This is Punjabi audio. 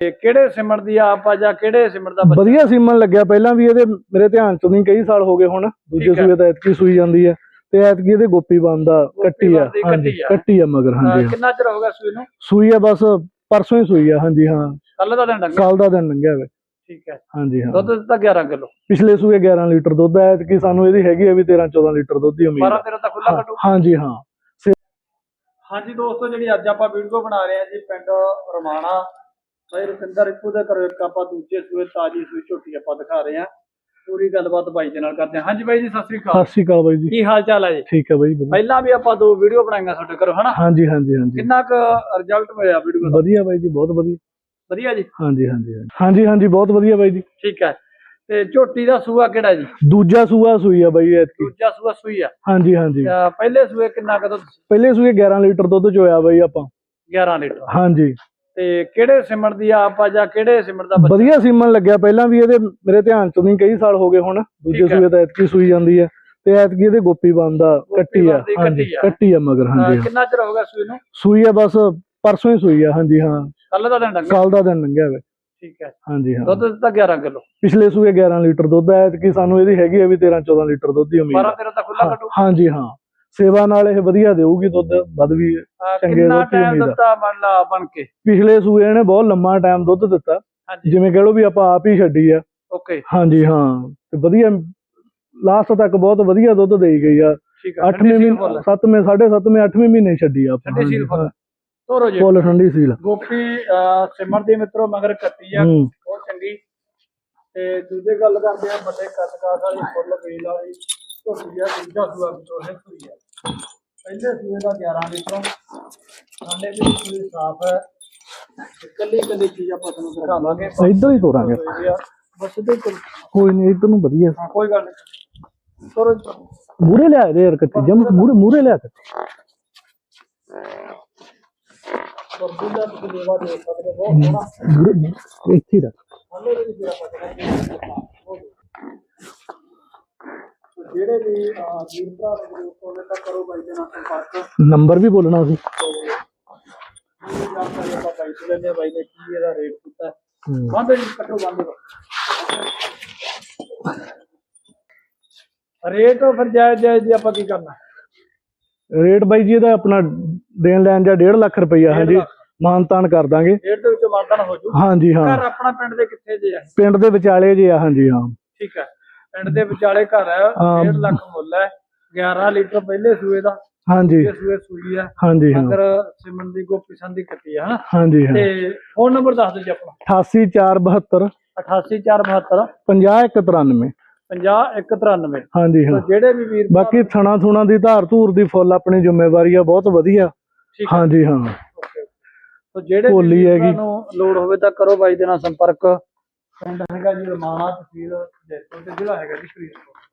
ਤੇ ਕਿਹੜੇ ਸਿਮਰ ਦੀ ਆਪ ਆ ਜਾਂ ਕਿਹੜੇ ਸਿਮਰ ਦਾ ਬੱਚਾ? ਵਧੀਆ ਸੀਮਨ ਲੱਗਿਆ। ਪਹਿਲਾਂ ਵੀ ਇਹਦੇ ਮੇਰੇ ਧਿਆਨ ਚ ਨਹੀਂ ਕਈ ਸਾਲ ਹੋ ਗਏ ਹੁਣ। ਦੂਜੇ ਠੀਕ ਹੈ। ਸੂਏ ਤਾਂ ਐਤਕੀ ਸੂਈ ਜਾਂਦੀ ਹੈ ਤੇ ਐਤਕੀ ਇਹਦੇ ਗੋਪੀ ਬੰਦਾ ਕੱਟੀ ਆ। ਬਣਦੀ ਹਾਂਜੀ ਕੱਟੀ ਆ। ਕੱਟੀ ਆ ਮਗਰ ਹਾਂਜੀ ਹਾਂ। ਕਿੰਨਾ ਚਿਰ ਹੋ ਗਿਆ ਸੂਈ ਨੂੰ? ਸੂਈ ਆ ਬਸ ਪਰਸੋਂ ਹੀ ਸੂਈ ਆ ਹਾਂਜੀ ਹਾਂ। ਕੱਲ ਦਾ ਦਿਨ ਡੰਗਾ ਸਾਲ ਦਾ ਦਿਨ ਲੰਘਿਆ ਵੇ। ਠੀਕ ਹੈ ਹਾਂਜੀ ਹਾਂ। ਦੁੱਧ ਦਿੱਤਾ 11 ਕਿਲੋ? ਪਿਛਲੇ ਸੂਏ 11 ਲੀਟਰ ਦੁੱਧ ਆ ਐਤਕੀ ਸਾਨੂੰ ਇਹਦੀ ਹੈਗੀ ਆ ਵੀ 13 14 ਲੀਟਰ ਦੁੱਧ ਦੀ ਉਮੀਦ 12 ਆ 13 ਤਾਂ ਖੁੱਲਾ ਕੱਟੂ ਹਾਂਜੀ ਹਾਂ। ਹਾਂਜੀ ਦੋਸਤੋ ਜਿਹੜੀ ਅੱਜ ਆਪਾਂ ਵੀਡੀਓ ਬਣਾ ਰਹੇ ਹਾਂ ਜੀ ਪਿੰਡ ਰਮਾਣਾ ਬਾਈ ਰੁਪਿੰਦਰ ਇੱਕੋ ਦੇ ਘਰੋਂ ਇੱਕ ਆਪਾਂ ਦੂਜੇ ਸੂਏ ਤਾਜੀ ਸੂਈ ਝੋਟੀ ਆਪਾਂ ਦਿਖਾ ਰਹੇ ਹਾਂ। ਪੂਰੀ ਗੱਲਬਾਤ ਬਾਈ ਦੇ ਨਾਲ ਕਰਦੇ ਹਾਂ। ਹਾਂਜੀ ਬਾਈ ਜੀ ਸਤਿ ਸ੍ਰੀ ਅਕਾਲ। ਸਤਿ ਸ਼੍ਰੀ ਅਕਾਲ ਬਾਈ ਜੀ। ਕੀ ਹਾਲ ਚਾਲ ਹੈ ਜੀ? ਠੀਕ ਹੈ ਬਾਈ। ਪਹਿਲਾਂ ਵੀ ਆਪਾਂ ਦੋ ਵੀਡੀਓ ਬਣਾਈਆਂ ਤੁਹਾਡੇ ਘਰੋਂ ਹਨਾ? ਹਾਂਜੀ ਹਾਂਜੀ ਹਾਂਜੀ। ਕਿੰਨਾ ਕੁ ਰਿਜ਼ਲਟ ਮਿਲਿਆ ਵੀਡੀਓ ਦਾ? ਵਧੀਆ ਬਾਈ ਜੀ ਬਹੁਤ ਵਧੀਆ। ਵਧੀਆ ਜੀ? ਹਾਂਜੀ ਹਾਂਜੀ ਹਾਂਜੀ। ਹਾਂਜੀ ਬਹੁਤ ਵਧੀਆ ਬਾਈ ਜੀ। ਠੀਕ ਹੈ। ਤੇ ਝੋਟੀ ਦਾ ਸੂਆ ਕਿਹੜਾ ਜੀ? ਦੂਜਾ ਸੂਆ ਸੂਈ ਆ ਬਾਈ ਐਤਕੀ। ਦੂਜਾ ਸੂਆ ਸੂਈ ਆ? ਹਾਂਜੀ ਹਾਂਜੀ। ਪਹਿਲੇ ਸੂਏ ਕਿੰਨਾ ਕਦੋਂ ਪਹਿਲੇ ਸੂਏ 11 ਲੀਟਰ ਦੁੱਧ ਚੋਇਆ ਬਾਈ ਆਪਾਂ। 11 ਲੀਟਰ। ਹਾਂਜੀ। ਤੇ ਕਿਹੜੇ ਸਿਮਰ ਦੀ ਆਪ ਆ ਜਾਂ ਕਿਹੜੇ ਸਿਮਰ ਦਾ ਬੱਚਾ? ਵਧੀਆ ਸੀਮਨ ਲੱਗਿਆ। ਪਹਿਲਾਂ ਵੀ ਇਹਦੇ ਮੇਰੇ ਧਿਆਨ ਚ ਨਹੀਂ ਕਈ ਸਾਲ ਹੋ ਗਏ ਹੁਣ। ਦੂਜੇ ਠੀਕ। ਸੂਏ ਤਾਂ ਐਤਕੀ ਸੂਈ ਜਾਂਦੀ ਹੈ। ਤੇ ਐਤਕੀ ਇਹਦੇ ਗੋਪੀ ਬੰਦਾ ਕੱਟੀ ਆ। ਹਾਂਜੀ ਕੱਟੀ ਆ। ਕੱਟੀ ਆ ਮਗਰ ਹਾਂਜੀ ਹਾਂ। ਕਿੰਨਾ ਚਿਰ ਹੋ ਗਿਆ ਸੂਈ ਨੂੰ? ਸੂਈ ਆ ਬਸ ਪਰਸੋਂ ਹੀ ਸੂਈ ਆ ਹਾਂਜੀ ਹਾਂ। ਕੱਲ ਦਾ ਦਿਨ ਡੰਗਾ ਕੱਲ ਦਾ ਦਿਨ ਲੰਘਿਆ ਵੇ। ਠੀਕ ਹੈ। ਹਾਂਜੀ ਹਾਂ। ਦੁੱਧ ਦਿੱਤਾ 11 ਕਿਲੋ? ਪਿਛਲੇ ਸੂਏ 11 ਲੀਟਰ ਦੁੱਧ ਆ ਐਤਕੀ ਸਾਨੂੰ ਇਹਦੀ ਹੈਗੀ ਆ ਵੀ 13 14 ਲੀਟਰ ਦੁੱਧ ਦੀ ਉਮੀਦ 12 ਆ 13 ਤਾਂ ਖੁੱਲਾ ਹਾਂ- ਕੱਟੂ ਹਾਂਜੀ ਹਾਂ। ਸੇਵਾ ਨਾਲ ਇਹ ਵਧੀਆ ਦੇਊਗੀ ਦੁੱਧ ਵੱਧ ਵੀ ਚੰਗੇ ਕਿੰਨਾ ਦੁੱਧ ਦੀ ਟਾਈਮ ਉਮੀਦ ਆ। ਦਿੱਤਾ ਮੰਨ ਲਾ ਬਣ ਕੇ? ਪਿਛਲੇ ਸੂਏ ਇਹਨੇ ਬਹੁਤ ਲੰਮਾ ਟਾਈਮ ਦੁੱਧ ਦਿੱਤਾ। ਹਾਂਜੀ। ਜਿਵੇਂ ਕਹ ਲਓ ਵੀ ਆਪਾਂ ਆਪ ਹੀ ਛੱਡੀ ਆ। ਓਕੇ ਹਾਂਜੀ ਹਾਂ। ਤੇ ਵਧੀਆ ਲਾਸਟ ਤੱਕ ਬਹੁਤ ਵਧੀਆ ਦੁੱਧ ਦੇਈ ਗਈ ਆ। ਠੀਕ ਹੈ 8ਵੇਂ ਮਹੀਨੇ 7ਵੇਂ 7.5ਵੇਂ 8ਵੇਂ ਮਹੀਨੇ ਛੱਡੀ ਆ ਆਪਾਂ। ਠੰਡੀ ਸੀਲ ਫੁੱਲ। ਤੋਰੋ ਜੀ। ਫੁੱਲ ਠੰਡੀ ਸੀਲ। ਗੋਪੀ ਅਹ ਸਿਮਰ ਦੀ ਮਿੱਤਰੋ ਮਗਰ ਕੱਟੀ ਆ। ਹੂੰ। ਬਹੁਤ ਚੰਗੀ। ਤੇ ਦੂਜੇ ਗੱਲ ਕਰਦੇ ਆ ਵੱਡੇ ਕਦਕਾਸ ਵਾਲੀ ਫੁੱਲ ਵੇਲ ਵਾਲੀ ਝੋਟੀ ਆ ਦੂਜਾ ਸੂਆ ਵਿੱਚੋਂ ਹੈ ਸੂਈ ਆ। ਪਹਿਲੇ ਸੂਏ ਦਾ 11 ਲੀਟਰ ਸਾਡੇ ਵੀ ਸੂਈ ਸਾਫ਼ ਹੈ। ਕੱਲੀ ਕੱਲੀ ਚੀਜ਼ ਆਪਾਂ ਤੁਹਾਨੂੰ ਦਿਖਾਵਾਂਗੇ ਇੱਧਰ ਹੀ ਤੋਰਾਂਗੇ। ਬਸ ਇੱਧਰ ਹੀ ਕੋਈ ਨਹੀਂ ਇੱਧਰ ਨੂੰ ਵਧੀਆ। ਹਾਂ, ਕੋਈ ਗੱਲ ਨਹੀਂ। ਤੋਰੋ ਮੂਰੇ ਲਿਆ ਦੇ ਯਾਰ ਕੱਟੀ ਜਮ ਮੂਰੇ ਮੂਰੇ ਲਿਆ ਕੱਟੀ। ਔਰ ਦੂਜਾ ਤੁਸੀਂ ਲੇਵਾ ਦੇ ਸਕਦੇ ਹੋ। ਬਹੁਤ ਸੋਹਣਾ ਮੂਰੇ ਇੱਥੇ ਹੀ ਰੱਖ। ਹਲੇ ਵੀ ਜਿਹੜਾ ਪਤਾ ਜਿਹੜੇ ਵੀ ਅਹ, ਵੀਰ ਭਰਾ ਦੇ ਗਰੁੱਪ ਹੋਵੇ ਤਾਂ ਕਰੋ ਬਾਈ ਦੇ ਨਾਲ ਸੰਪਰਕ। ਨੰਬਰ ਵੀ ਬੋਲਣਾ ਸੀ। ਇਹ ਜਾਣਕਾਰੀ ਆਪਾਂ ਬਾਈ ਤੋਂ ਲੈਂਦੇ ਹਾਂ ਬਾਈ ਨੇ ਕੀ ਇਹਦਾ ਰੇਟ ਕੀਤਾ। ਹੂੰ। ਬੰਦ ਜੀ ਕੱਟੋ ਬੰਦ ਕਰੋ ਰੇਟ ਫਿਰ ਜਾਇਜ਼ ਜਾਇਜ਼ ਜੀ ਆਪਾਂ ਕੀ ਕਰਨਾ? ਰੇਟ ਬਾਈ ਜੀ ਇਹਦਾ ਆਪਣਾ ਦੇਣ ਲੈਣ ਜਾਂ 1.5 ਲੱਖ ਰੁਪਈਆ ਹਾਂਜੀ। ਮਾਨਤਾਨ ਕਰ ਦਾਂਗੇ। ਰੇਟ ਦੇ ਵਿੱਚੋਂ ਮਾਨਤਾਨ ਹੋ ਜੂ। ਹਾਂਜੀ ਹਾਂ। ਘਰ ਆਪਣਾ ਪਿੰਡ ਦੇ ਕਿੱਥੇ ਜੇ ਹੈ ਪਿੰਡ ਦੇ ਵਿਚਾਲੇ ਜੇ ਆ ਹਾਂਜੀ ਹਾਂ। ਠੀਕ ਹੈ। ਪਿੰਡ ਦੇ ਵਿਚਾਲੇ ਘਰ ਹੈ ਹਾਂ। 1.5 ਲੱਖ ਮੁੱਲ ਹੈ 11 ਲੀਟਰ ਪਹਿਲੇ ਸੂਏ ਦਾ ਹਾਂਜੀ। ਦੂਜੇ ਸੂਏ ਸੂਈ ਹੈ। ਹਾਂਜੀ ਹਾਂ। ਅਗਰ ਸਿਮਨ ਦੀ ਗੋਪੀ ਸੰਧ ਦੀ ਕੱਟੀ ਹੈ ਹਨਾ? ਹਾਂਜੀ ਹਾਂ। ਤੇ ਫੋਨ ਨੰਬਰ ਦੱਸ ਦਿਓ ਜੀ ਆਪਣਾ। 88472 88472 50193 50193 ਹਾਂਜੀ ਹਾਂ। ਜਿਹੜੇ ਵੀ ਵੀਰ ਬਾਕੀ ਥਣਾ ਥੁਣਾ ਦੀ ਧਾਰ ਧੂਰ ਦੀ ਫੁੱਲ ਆਪਣੀ ਜ਼ਿੰਮੇਵਾਰੀ ਆ ਬਹੁਤ ਵਧੀਆ। ਠੀਕ ਹੈ। ਹਾਂਜੀ ਹਾਂ। ਤਾਂ ਜਿਹੜੇ ਵੀ ਭੋਲੀ ਵੀਰਾਂ ਹੈਗੀ। ਨੂੰ ਲੋੜ ਹੋਵੇ ਤਾਂ ਕਰੋ ਬਾਈ ਦੇ ਨਾਲ ਸੰਪਰਕ। ਪਿੰਡ ਹੈਗਾ ਜੀ ਰਮਾਣਾ ਤਹਿਸੀਲ ਜੈਤੋ ਤੇ ਜ਼ਿਲ੍ਹਾ ਹੈਗਾ ਜੀ ਫਰੀਦਕੋਟ